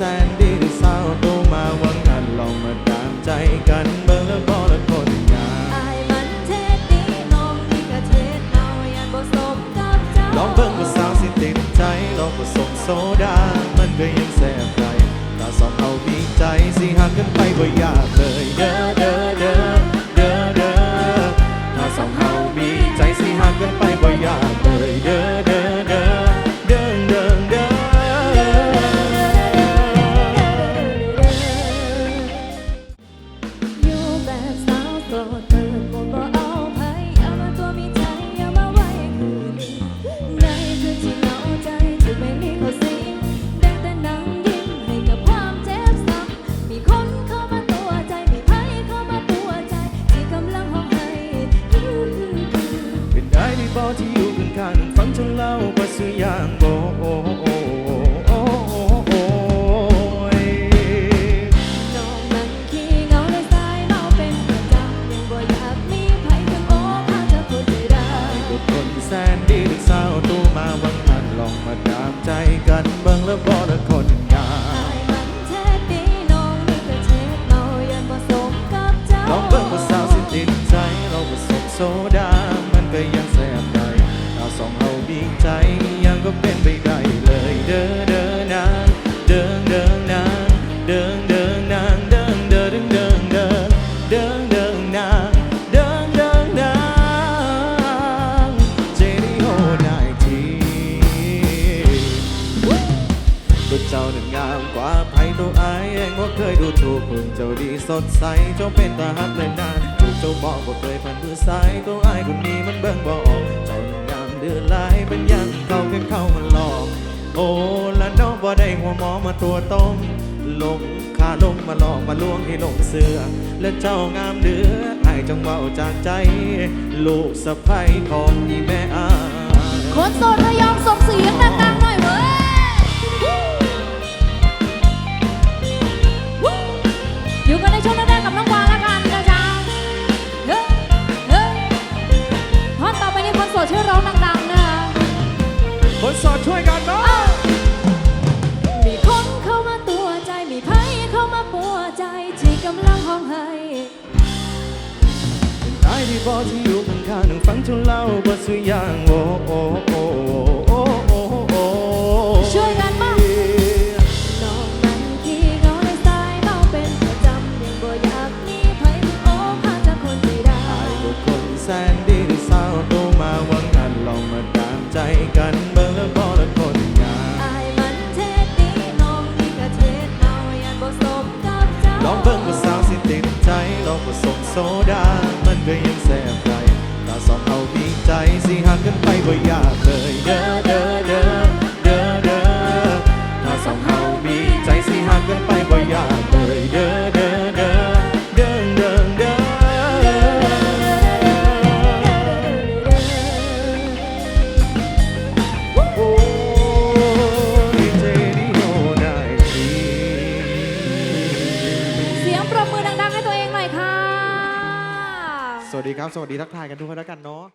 แสนดีที่สาวโตมาหวังกันลองมาตามใจกันเบิ่งแล้วพอละคนงามอามันเทศดีน้องนี่ก็เทศเอาอยันบ่สมกับเจ้าลองเบิ่งว่าสาวสิติดใจลองผสมโซดา มันก็ยังแสบใจตาสองเอามีใจสิหักกันไปบ่ยากเลยเด้อเด้อ ร้ายทุกคนแสนดีถึงสาวตู้มาวังหันลองมาดามใจกันเบิ่งแล้วบอละคนงาอายมันแท้ดีน้องนี่ก็เช็ดเมายันบ่สมกับเจ้าลองเบิ่งว่าสาวสิติดใจ เราผสมโซดา มันก็ยังแสบใจเราสองเอาบีใจางเดินเดินนางเดินเดินเดินเดินเดินเดินนางเดินเดินนางเจดีโฮนายทีตัวเจ้านั้นงามกว่าไผตัวไอเองว่าเคยดูถูกคนเจ้าดีสดใสเจ้าเป็นตาฮักเลยนานถูกเจ้าบอกว่าเคยผ่านมือซ้ายตัวไอคนนี้มันเบิ่งบอกเจ้านั้นงามเดือดลายเป็นยังเขาแค่เข้ามาหลอกโอ้ละน้องบ่ได้หัวหมอมาตัวต้ม ลงขาลงมาหลอกมาลวงให้ลงเสือ และเจ้างามเดืออายจงเมาจากใจ ลูกสะใภ้ของอีแม่อาคนโสดทะยองส่งเสียง ไอ้ที่บอที่อยู่ข้างๆนั่งฟังเจ้าเล่าบ่สุอยางโอ้โอ้โอ้โอ้โอ้โอ้ช่วยกันบ้างน้องมันขี้เหงาในสายเมาเป็นประจำยังบ่อยากมีไผถึงโอ้าจากคนใจร้ไอ้คนแสนดีสาวโตมาหวังกันลองมาตามใจกันเบิ่งแล้วบ่ละคนงามอายมันเท็ดดีน้องนี่ก็เท็ดเมายันบ่สมกับเจ้าลองเบิ่งว่าสาวสิติดใจลองผสมโซดามันก็ยัง สิหักกันไปบ่ยากเลยเด้อเด้อเด้อเด้อเด้อถ้าสองเอามีใจสิหักกันไปบ่ยากเลยเด้อเด้อเด้อเด้อเด้อเด้อโอ้ยเจดีโอได้ทีเสียงปรบมือดังๆให้ตัวเองหน่อยค่ะ สวัสดีครับ สวัสดีทักทายกันทุกคนแล้วกันเนาะ